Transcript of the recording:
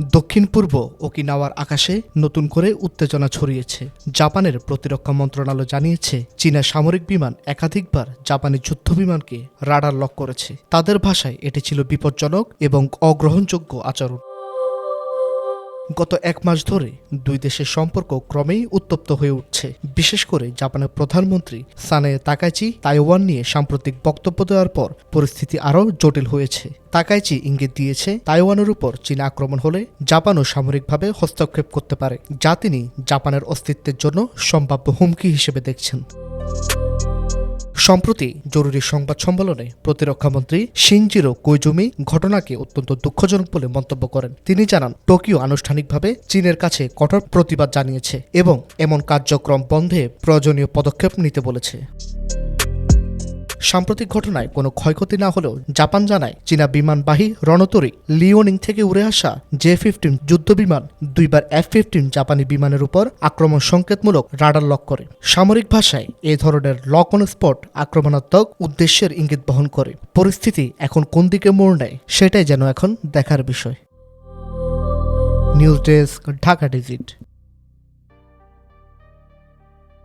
দক্ষিণ পূর্ব ওকিনাওয়ার আকাশে নতুন করে উত্তেজনা ছড়িয়েছে। জাপানের প্রতিরক্ষা মন্ত্রণালয় জানিয়েছে চীনা সামরিক বিমান একাধিকবার জাপানি যুদ্ধ বিমানকে রাডার লক করেছে। তাদের ভাষায় এটি ছিল বিপজ্জনক এবং অগ্রহণযোগ্য আচরণ। গত এক মাস ধরে দুই দেশের সম্পর্ক ক্রমেই উত্তপ্ত হয়ে উঠছে। বিশেষ করে জাপানের প্রধানমন্ত্রী সানে তাকাইচি তাইওয়ান নিয়ে সাম্প্রতিক বক্তব্য দেওয়ার পর পরিস্থিতি আরও জটিল হয়েছে। তাকাইচি ইঙ্গিত দিয়েছে, তাইওয়ানের উপর চীন আক্রমণ হলে জাপানও সামরিকভাবে হস্তক্ষেপ করতে পারে, যা তিনি জাপানের অস্তিত্বের জন্য সম্ভাব্য হুমকি হিসেবে দেখছেন। সম্প্রতি জরুরি সংবাদ সম্মেলনে প্রতিরক্ষামন্ত্রী শিনজিরো কৈজুমি ঘটনাকে অত্যন্ত দুঃখজনক বলে মন্তব্য করেন। তিনি জানান, টোকিও আনুষ্ঠানিকভাবে চীনের কাছে কঠোর প্রতিবাদ জানিয়েছে এবং এমন কার্যক্রম বন্ধে প্রয়োজনীয় পদক্ষেপ নিতে বলেছে। সাম্প্রতিক ঘটনায় কোনো ক্ষয়ক্ষতি না হলেও জাপান জানায় চীনা বিমানবাহী রণতরী লিওনিং থেকে উড়ে আসা জে ফিফটিন যুদ্ধবিমান দুইবার এফ ফিফটিন জাপানি বিমানের উপর আক্রমণ সংকেতমূলক রাডার লক করে। সামরিক ভাষায় এ ধরনের লক অন স্পট আক্রমণাত্মক উদ্দেশ্যের ইঙ্গিত বহন করে। পরিস্থিতি এখন কোন দিকে মোড় নেয় সেটাই যেন এখন দেখার বিষয়। News desk, Dhaka digit.